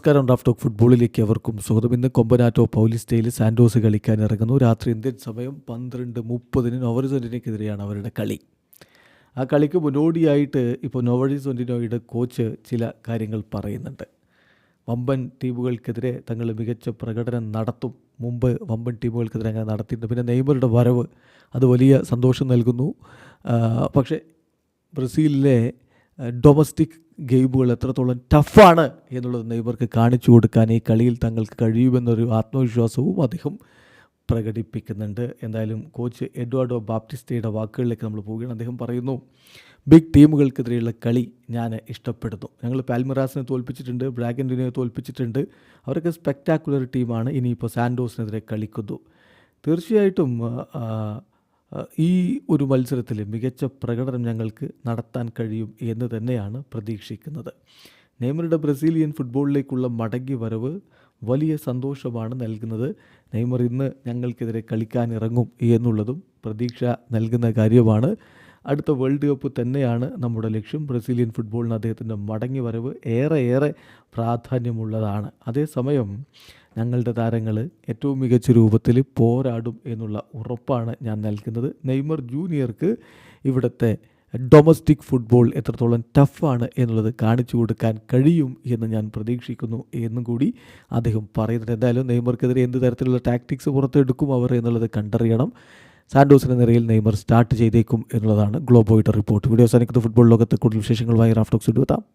നമസ്കാരം. Raf talk ഫുട്ബോളിലേക്ക് അവർക്കും സ്വാഗതം. ഇന്ന് കൊമ്പനാറ്റോ പൗലിസ്റ്റയിൽ സാൻഡോസ് കളിക്കാൻ ഇറങ്ങുന്നു. രാത്രി ഇന്ത്യൻ സമയം പന്ത്രണ്ട് മുപ്പതിന് നോവറിസെന്റിനെതിരെയാണ് അവരുടെ കളി. ആ കളിക്ക് മുന്നോടിയായിട്ട് ഇപ്പോൾ നോവറിസെന്റിനോയുടെ കോച്ച് ചില കാര്യങ്ങൾ പറയുന്നുണ്ട്. വമ്പൻ ടീമുകൾക്കെതിരെ തങ്ങൾ മികച്ച പ്രകടനം നടത്തും. മുമ്പ് വമ്പൻ ടീമുകൾക്കെതിരെ അങ്ങനെ നടത്തിയിട്ടുണ്ട്. പിന്നെ നെയ്മറുടെ വരവ് അത് വലിയ സന്തോഷം നൽകുന്നു. പക്ഷേ ബ്രസീലിലെ ഡൊമസ്റ്റിക് ഗെയിമുകൾ എത്രത്തോളം ടഫാണ് എന്നുള്ളത് നെയ്മർക്ക് കാണിച്ചു കൊടുക്കാൻ ഈ കളിയിൽ തങ്ങൾക്ക് കഴിയുമെന്നൊരു ആത്മവിശ്വാസവും അദ്ദേഹം പ്രകടിപ്പിക്കുന്നുണ്ട്. എന്തായാലും കോച്ച് എഡ്വാർഡോ ബാപ്റ്റിസ്റ്റയുടെ വാക്കുകളിലേക്ക് നമ്മൾ പോവുകയാണ്. അദ്ദേഹം പറയുന്നു ബിഗ് ടീമുകൾക്കെതിരെയുള്ള കളി ഞാൻ ഇഷ്ടപ്പെടുന്നു. ഞങ്ങൾ പാൽമിറാസിനെ തോൽപ്പിച്ചിട്ടുണ്ട് ബ്രാഗൻഡിനെ തോൽപ്പിച്ചിട്ടുണ്ട്. അവരൊക്കെ സ്പെക്ടാക്കുലർ ടീമാണ്. ഇനിയിപ്പോൾ സാൻഡോസിനെതിരെ കളിക്കുന്നു. തീർച്ചയായിട്ടും ഈ ഒരു മത്സരത്തിൽ മികച്ച പ്രകടനം ഞങ്ങൾക്ക് നടത്താൻ കഴിയും എന്ന് തന്നെയാണ് പ്രതീക്ഷിക്കുന്നത്. നെയ്മറുടെ ബ്രസീലിയൻ ഫുട്ബോളിലേക്കുള്ള മടങ്ങി വരവ് വലിയ സന്തോഷമാണ് നൽകുന്നത്. നെയ്മർ ഇന്ന് ഞങ്ങൾക്കെതിരെ കളിക്കാനിറങ്ങും എന്നുള്ളതും പ്രതീക്ഷ നൽകുന്ന കാര്യമാണ്. അടുത്ത വേൾഡ് കപ്പ് തന്നെയാണ് നമ്മുടെ ലക്ഷ്യം. ബ്രസീലിയൻ ഫുട്ബോളിന് അദ്ദേഹത്തിന്റെ മടങ്ങി വരവ് ഏറെ ഏറെ പ്രാധാന്യമുള്ളതാണ് അതേസമയം ഞങ്ങളുടെ താരങ്ങൾ ഏറ്റവും മികച്ച രൂപത്തിൽ പോരാടും എന്നുള്ള ഉറപ്പാണ് ഞാൻ നൽകുന്നത്. നെയ്മർ ജൂനിയർക്ക് ഇവിടുത്തെ ഡൊമസ്റ്റിക് ഫുട്ബോൾ എത്രത്തോളം ടഫാണ് എന്നുള്ളത് കാണിച്ചു കൊടുക്കാൻ കഴിയും എന്ന് ഞാൻ പ്രതീക്ഷിക്കുന്നു എന്നും കൂടി അദ്ദേഹം പറയുന്നുണ്ട്. എന്തായാലും നെയ്മർക്കെതിരെ എന്ത് തരത്തിലുള്ള ടാക്ടിക്സ് പുറത്തെടുക്കും അവർ എന്നുള്ളത് കണ്ടറിയണം. സാൻഡോസിന്റെ നിരയിൽ നെയ്മർ സ്റ്റാർട്ട് ചെയ്തേക്കും എന്നുള്ളതാണ് ഗ്ലോബോയുടെ റിപ്പോർട്ട്. വീഡിയോ അവസാനിക്കുന്ന. ഫുട്ബോൾ ലോകത്തെ കൂടുതൽ വിശേഷങ്ങളുമായി റാഫ്റ്റോക്സ് എടുത്താം